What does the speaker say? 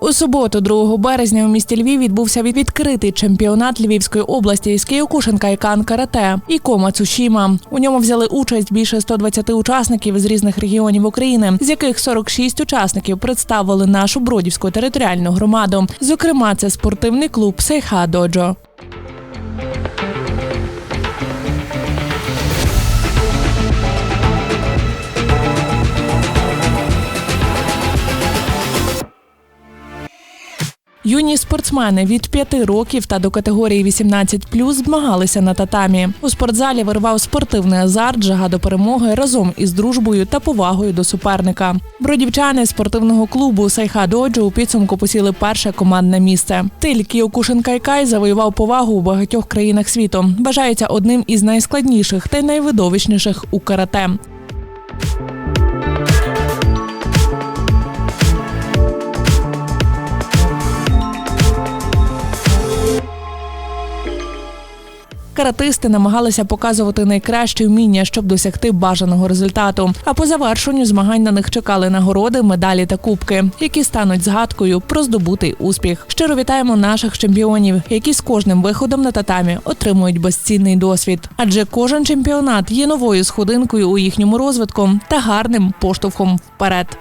У суботу, 2 березня, у місті Львів відбувся відкритий чемпіонат Львівської області із Кіокушенка і Кан Карате і Кома Цушіма. У ньому взяли участь більше 120 учасників з різних регіонів України, з яких 46 учасників представили нашу бродівську територіальну громаду. Зокрема, це спортивний клуб Сейха Доджо. Юні спортсмени від 5 років та до категорії 18+, змагалися на татамі. У спортзалі вирвав спортивний азарт, жага до перемоги разом із дружбою та повагою до суперника. Бродівчани спортивного клубу Сайха Доджо у підсумку посіли перше командне місце. Тиль Кіокушин Кайкай завоював повагу у багатьох країнах світу. Вважається одним із найскладніших та найвидовищніших у карате. Каратисти намагалися показувати найкращі вміння, щоб досягти бажаного результату. А по завершенню змагань на них чекали нагороди, медалі та кубки, які стануть згадкою про здобутий успіх. Щиро вітаємо наших чемпіонів, які з кожним виходом на татамі отримують безцінний досвід. Адже кожен чемпіонат є новою сходинкою у їхньому розвитку та гарним поштовхом вперед.